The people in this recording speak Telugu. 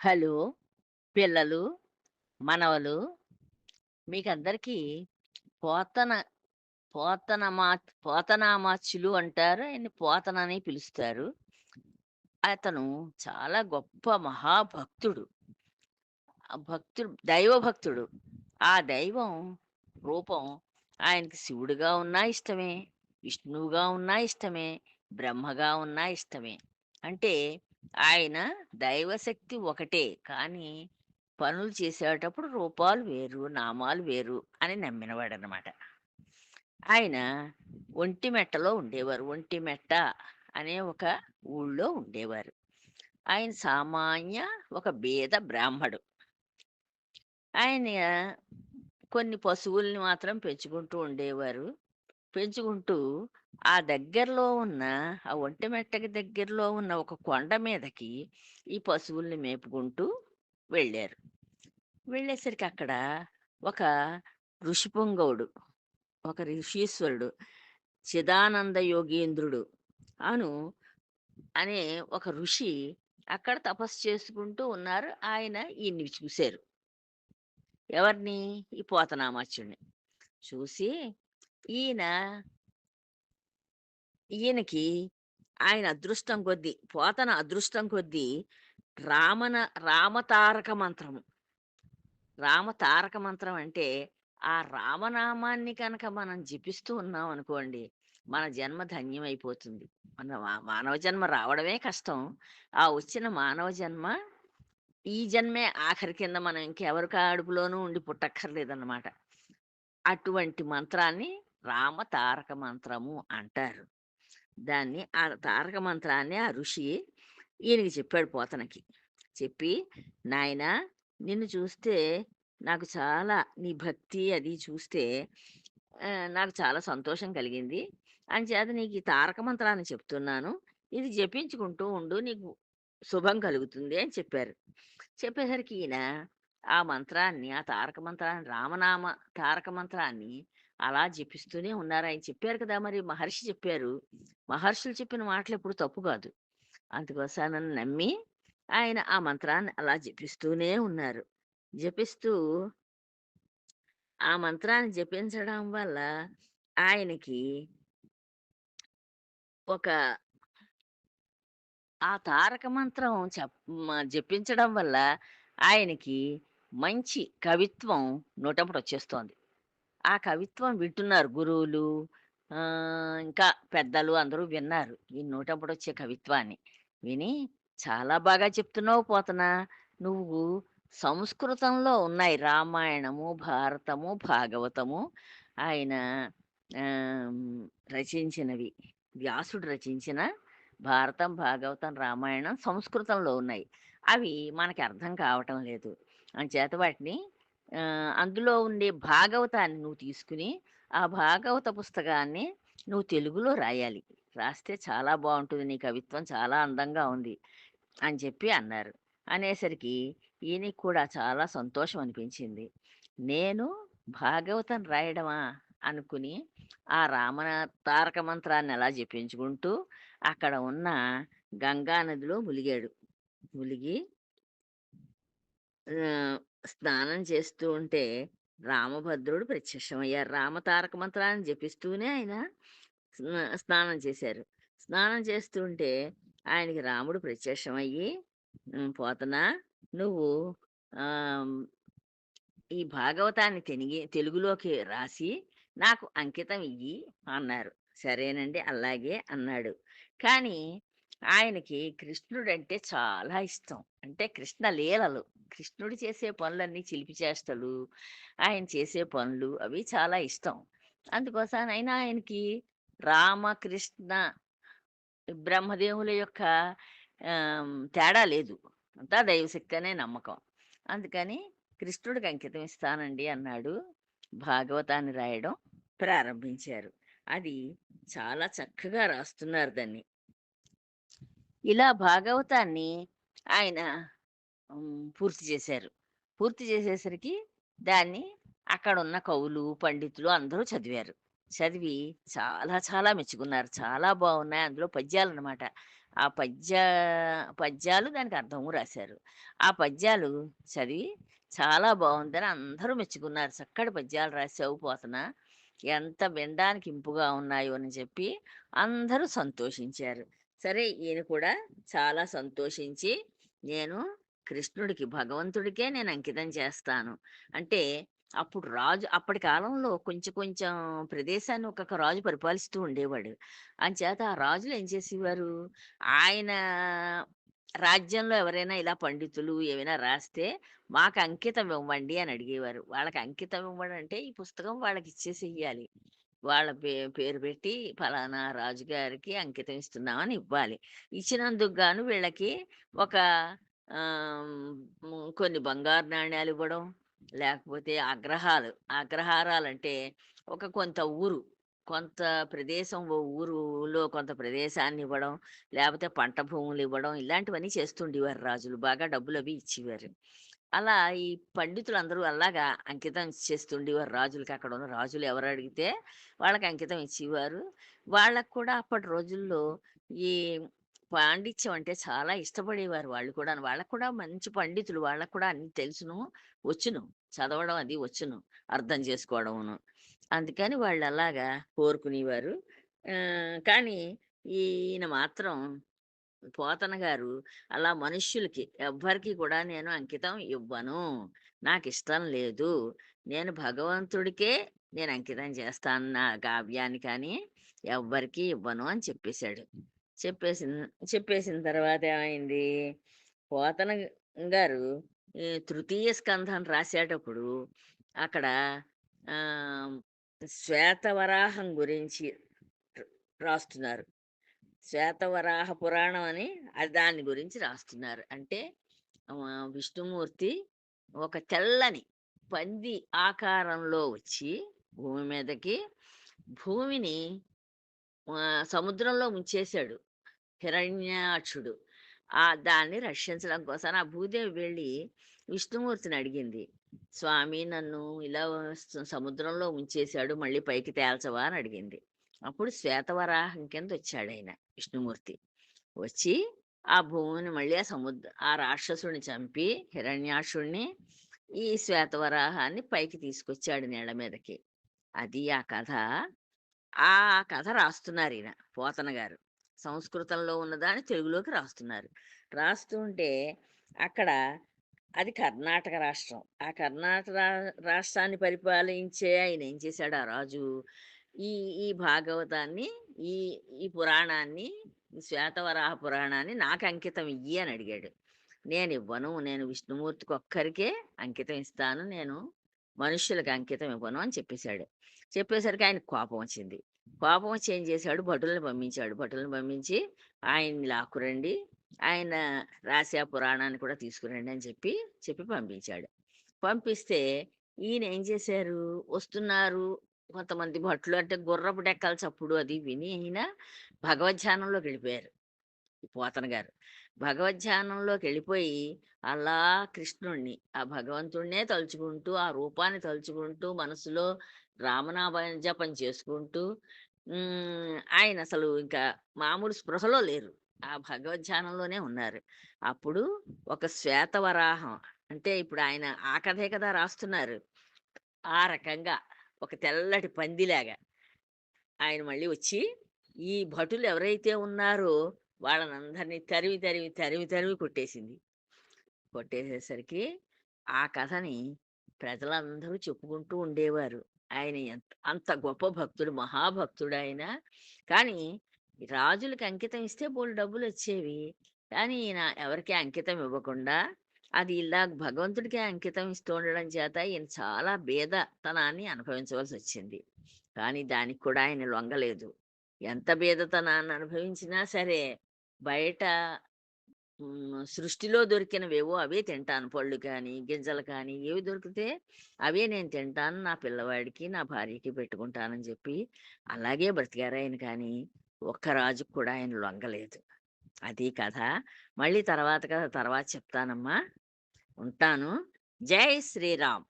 హలో! పిల్లలు, మనవలు మీకందరికీ పోతన పోతనమా పోతనామాచులు అంటారు. ఆయన పోతన అని పిలుస్తారు. అతను చాలా గొప్ప మహాభక్తుడు. ఆ భక్తుడు దైవభక్తుడు. ఆ దైవం రూపం ఆయనకి శివుడుగా ఉన్నా ఇష్టమే, విష్ణువుగా ఉన్నా ఇష్టమే, బ్రహ్మగా ఉన్నా ఇష్టమే. అంటే ఆయన దైవశక్తి ఒకటే. కానీ పనులు చేసేటప్పుడు రూపాలు వేరు, నామాలు వేరు అని నమ్మినవాడు అనమాట ఆయన ఒంటిమెట్టలో ఉండేవారు. ఒంటిమెట్ట అనే ఒక ఊళ్ళో ఉండేవారు. ఆయన సామాన్య ఒక బీద బ్రాహ్మడు. ఆయన కొన్ని పశువుల్ని మాత్రం పెంచుకుంటూ ఉండేవారు. పెంచుకుంటూ ఆ దగ్గరలో ఉన్న ఆ ఒంటిమెట్టకి దగ్గరలో ఉన్న ఒక కొండ మీదకి ఈ పశువుల్ని మేపుకుంటూ వెళ్ళారు. వెళ్ళేసరికి అక్కడ ఒక ఋషిపుంగవుడు, ఒక ఋషీశ్వరుడు, చిదానంద యోగేంద్రుడు అను అనే ఒక ఋషి అక్కడ తపస్సు చేసుకుంటూ ఉన్నారు. ఆయన ఈయన్ని చూశారు ఎవరిని? ఈ పోతనామాచుడిని చూసి ఈయన ఈయనకి ఆయన అదృష్టం కొద్దీ పోతన అదృష్టం కొద్దీ రామన రామతారక మంత్రము. రామతారక మంత్రం అంటే ఆ రామనామాన్ని కనుక మనం జపిస్తూ ఉన్నాం అనుకోండి, మన జన్మ ధన్యమైపోతుంది. మన మానవ జన్మ రావడమే కష్టం. ఆ వచ్చిన మానవ జన్మ ఈ జన్మే ఆఖరి కింద మనం ఇంకెవరి కడుపులోనూ ఉండి పుట్టక్కర్లేదన్నమాట. అటువంటి మంత్రాన్ని రామతారక మంత్రము అంటారు. దాన్ని ఆ తారక మంత్రాన్ని ఆ ఋషి ఈయనకి చెప్పాడు పోతనకి. చెప్పి, "నాయనా నిన్ను చూస్తే నాకు చాలా నీ భక్తి అది చూస్తే నాకు చాలా సంతోషం కలిగింది. అంచేత నీకు ఈ తారక మంత్రాన్ని చెప్తున్నాను. ఇది జపించుకుంటూ ఉండు. నీకు శుభం కలుగుతుంది" అని చెప్పారు. చెప్పేసరికి ఈయన ఆ మంత్రాన్ని, ఆ తారక మంత్రాన్ని రామనామ తారక మంత్రాన్ని అలా జపిస్తూనే ఉన్నారు. ఆయన చెప్పారు కదా! మరి మహర్షి చెప్పారు. మహర్షులు చెప్పిన మాటలు ఎప్పుడు తప్పు కాదు. అందుకోసం నమ్మి ఆయన ఆ మంత్రాన్ని అలా జపిస్తూనే ఉన్నారు. జపిస్తూ ఆ మంత్రాన్ని జపించడం వల్ల ఆయనకి ఒక ఆ తారక మంత్రం చెప్ జపించడం వల్ల ఆయనకి మంచి కవిత్వం నోటెంబటొచ్చేస్తోంది. ఆ కవిత్వం వింటున్నారు గురువులు, ఇంకా పెద్దలు అందరూ విన్నారు. ఈ నూటప్పుడు వచ్చే కవిత్వాన్ని. విని "చాలా బాగా చెప్తున్నావు పోతనా! నువ్వు సంస్కృతంలో ఉన్నాయి రామాయణము, భారతము, భాగవతము ఆయన రచించినవి. వ్యాసుడు రచించిన భారతం, భాగవతం, రామాయణం సంస్కృతంలో ఉన్నాయి. అవి మనకి అర్థం కావటం లేదు. అంచేత వాటిని అందులో ఉండే భాగవతాన్ని నువ్వు తీసుకుని, ఆ భాగవత పుస్తకాన్ని నువ్వు తెలుగులో రాయాలి. రాస్తే చాలా బాగుంటుంది నీ కవిత్వం చాలా అందంగా ఉంది" అని చెప్పి అన్నారు. అనేసరికి ఈయనకి కూడా చాలా సంతోషం అనిపించింది. నేను భాగవతం రాయడమా అనుకుని ఆ రామన తారక మంత్రాన్ని అలా జపించుకుంటూ అక్కడ ఉన్న గంగా నదిలో ములిగాడు. ములిగి స్నానం చేస్తూ ఉంటే రామభద్రుడు ప్రత్యక్షమయ్యారు. రామతారక మంత్రాన్ని జపిస్తూనే ఆయన స్నా స్నానం చేశారు. స్నానం చేస్తూ ఉంటే ఆయనకి రాముడు ప్రత్యక్షమయ్యి, "హ్మ్. పోతనా నువ్వు ఈ భాగవతాన్ని తెనిగి తెలుగులోకి రాసి నాకు అంకితం ఇయ్యి" అన్నారు. సరేనండి అలాగే అన్నాడు. కానీ ఆయనకి కృష్ణుడంటే చాలా ఇష్టం. అంటే కృష్ణ లీలలు. కృష్ణుడు చేసే పనులన్నీ చిలిపి చేష్టలు, ఆయన చేసే పనులు అవి చాలా ఇష్టం. అందుకోసం అయినా ఆయనకి రామకృష్ణ బ్రహ్మదేవుల యొక్క తేడా లేదు. అంతా దైవశక్తి అనే నమ్మకం. అందుకని కృష్ణుడికి అంకితం ఇస్తానండి అన్నాడు. భాగవతాన్ని రాయడం ప్రారంభించారు. అది చాలా చక్కగా రాస్తున్నారు దాన్ని. ఇలా భాగవతాన్ని ఆయన పూర్తి చేశారు. పూర్తి చేసేసరికి దాన్ని అక్కడున్న కవులు, పండితులు అందరూ చదివారు. చదివి చాలా చాలా మెచ్చుకున్నారు. చాలా బాగున్నాయి అందులో పద్యాలు అనమాట ఆ పద్య పద్యాలు దానికి అర్థము రాశారు. ఆ పద్యాలు చదివి చాలా బాగుందని అందరూ మెచ్చుకున్నారు. చక్కటి పద్యాలు రాసావు పోతన. ఎంత వినడానికి ఇంపుగా ఉన్నాయో అని చెప్పి అందరూ సంతోషించారు. సరే ఈయన కూడా చాలా సంతోషించి నేను కృష్ణుడికి, భగవంతుడికే నేను అంకితం చేస్తాను. అంటే అప్పుడు రాజు అప్పటి కాలంలో కొంచెం కొంచెం ప్రదేశాన్ని ఒక్కొక్క రాజు పరిపాలిస్తూ ఉండేవాడు. అంచేత ఆ రాజులు ఏం చేసేవారు, ఆయన రాజ్యంలో ఎవరైనా ఇలా పండితులు ఏమైనా రాస్తే మాకు అంకితం ఇవ్వండి అని అడిగేవారు. వాళ్ళకి అంకితం ఇవ్వడం అంటే ఈ పుస్తకం వాళ్ళకి ఇచ్చేసేయాలి. వాళ్ళ పే పేరు పెట్టి ఫలానా రాజుగారికి అంకితం ఇస్తున్నామని ఇవ్వాలి. ఇచ్చినందుకు గాను వీళ్ళకి ఒక కొన్ని బంగారు నాణ్యాలు ఇవ్వడం, లేకపోతే అగ్రహాలు. అగ్రహారాలంటే ఒక కొంత ఊరు, కొంత ప్రదేశం ఓ ఊరులో కొంత ప్రదేశాన్ని ఇవ్వడం, లేకపోతే పంట భూములు ఇవ్వడం ఇలాంటివన్నీ చేస్తుండేవారు రాజులు. బాగా డబ్బులు అవి ఇచ్చేవారు. అలా ఈ పండితులందరూ అలాగా అంకితం చేస్తుండేవారు రాజులకి. అక్కడ ఉన్న రాజులు ఎవరు అడిగితే వాళ్ళకి అంకితం ఇచ్చేవారు. వాళ్ళకు కూడా అప్పటి రోజుల్లో ఈ పాండిత్యం అంటే చాలా ఇష్టపడేవారు వాళ్ళు కూడా వాళ్ళకి కూడా మంచి పండితులు. వాళ్ళకి కూడా అన్ని తెలుసును, వచ్చును. చదవడం అది వచ్చును. అర్థం చేసుకోవడమును. అందుకని వాళ్ళు అలాగా కోరుకునేవారు. కానీ ఈయన మాత్రం పోతన గారు అలా మనుష్యులకి ఎవ్వరికి కూడా నేను అంకితం ఇవ్వను. నాకు ఇష్టం లేదు. నేను భగవంతుడికే నేను అంకితం చేస్తాను నా కావ్యాన్ని కానీ ఎవ్వరికీ ఇవ్వను అని చెప్పేశాడు చెప్పేసిన చెప్పేసిన తర్వాత ఏమైంది, పోతన గారు ఈ తృతీయ స్కంధం రాసేటప్పుడు అక్కడ శ్వేతవరాహం గురించి రాస్తున్నారు. శ్వేతవరాహ పురాణం అని అది దాని గురించి రాస్తున్నారు. అంటే విష్ణుమూర్తి ఒక తెల్లని పంది ఆకారంలో వచ్చి భూమి మీదకి భూమిని సముద్రంలో ముంచేశాడు హిరణ్యాక్షుడు. ఆ దాన్ని రక్షించడం కోసం ఆ భూదేవి వెళ్ళి విష్ణుమూర్తిని అడిగింది. స్వామి నన్ను ఇలా సముద్రంలో ముంచేశాడు మళ్ళీ పైకి తేల్చవా అని అడిగింది. అప్పుడు శ్వేతవరాహం కింద వచ్చాడు ఆయన విష్ణుమూర్తి. వచ్చి ఆ భూమిని మళ్ళీ ఆ సముద్ర ఆ రాక్షసుడిని చంపి హిరణ్యాక్షుణ్ణి ఈ శ్వేతవరాహాన్ని పైకి తీసుకొచ్చాడు నీళ్ళ మీదకి. అది ఆ కథ. ఆ కథ రాస్తున్నారీయన పోతన గారు. సంస్కృతంలో ఉన్నదాన్ని తెలుగులోకి రాస్తున్నారు. రాస్తుంటే అక్కడ అది కర్ణాటక రాష్ట్రం. ఆ కర్ణాటక రాష్ట్రాన్ని పరిపాలించే ఆయన ఏం చేశాడు ఆ రాజు, ఈ ఈ భాగవతాన్ని ఈ ఈ పురాణాన్ని శ్వేతవరాహ పురాణాన్ని నాకు అంకితం ఇయ్యి అని అడిగాడు. నేను ఇవ్వను నేను విష్ణుమూర్తికి ఒక్కరికే అంకితం ఇస్తాను. నేను మనుష్యులకి అంకితం ఇవ్వను అని చెప్పేశాడు చెప్పేసరికి ఆయన కోపం వచ్చింది. కోపం వచ్చి ఏం చేశాడు భటులను పంపించాడు. భటులను పంపించి ఆయన్ని లాక్కురండి. ఆయన రాసే పురాణాన్ని కూడా తీసుకురండి అని చెప్పి, చెప్పి పంపించాడు. పంపిస్తే ఈయన ఏం చేశారు, వస్తున్నారు కొంతమంది భట్లు అంటే గుర్రపు డెక్కాల్సి చప్పుడు అది విని అయినా భగవద్ధ్యానంలోకెళ్ళిపోయారు. ఈ పోతన గారు. భగవద్ధ్యానంలోకెళ్ళిపోయి అలా కృష్ణుణ్ణి ఆ భగవంతుణ్ణే తలుచుకుంటూ, ఆ రూపాన్ని తలుచుకుంటూ మనసులో రామనామ జపం చేసుకుంటూ ఆయన అసలు ఇంకా మామూలు స్పృహలో లేరు. ఆ భగవద్ధ్యానంలోనే ఉన్నారు. అప్పుడు ఒక శ్వేతవరాహం అంటే ఇప్పుడు ఆయన ఆ కథే కదా రాస్తున్నారు. ఆ రకంగా ఒక తెల్లటి పందిలాగా ఆయన మళ్ళీ వచ్చి ఈ భటులు ఎవరైతే ఉన్నారో వాళ్ళనందరిని తరిమి, తరిమి, తరిమి, తరిమి కొట్టేసింది. కొట్టేసేసరికి ఆ కథని ప్రజలందరూ చెప్పుకుంటూ ఉండేవారు. ఆయన ఎంత అంత గొప్ప భక్తుడు, మహాభక్తుడు ఆయన కానీ రాజులకి అంకితం ఇస్తే పూలు డబ్బులు వచ్చేవి కానీ ఈయన ఎవరికి అంకితం ఇవ్వకుండా అది ఇలా భగవంతుడికే అంకితం ఇస్తూ ఉండడం చేత ఈయన చాలా భేదతనాన్ని అనుభవించవలసి వచ్చింది కానీ దానికి కూడా ఆయన లొంగలేదు. ఎంత భేదతనాన్ని అనుభవించినా సరే బయట సృష్టిలో దొరికినవేవో అవే తింటాను. పళ్ళు కానీ, గింజలు కానీ ఏవి దొరికితే అవే నేను తింటాను. నా పిల్లవాడికి, నా భార్యకి పెట్టుకుంటానని చెప్పి అలాగే బ్రతికారాయన కానీ ఒక్క రాజుకి కూడా ఆయన లొంగలేదు. అది కథ. మళ్ళీ తర్వాత కథ తర్వాత చెప్తానమ్మా. ఉంటాను. జై శ్రీరామ్.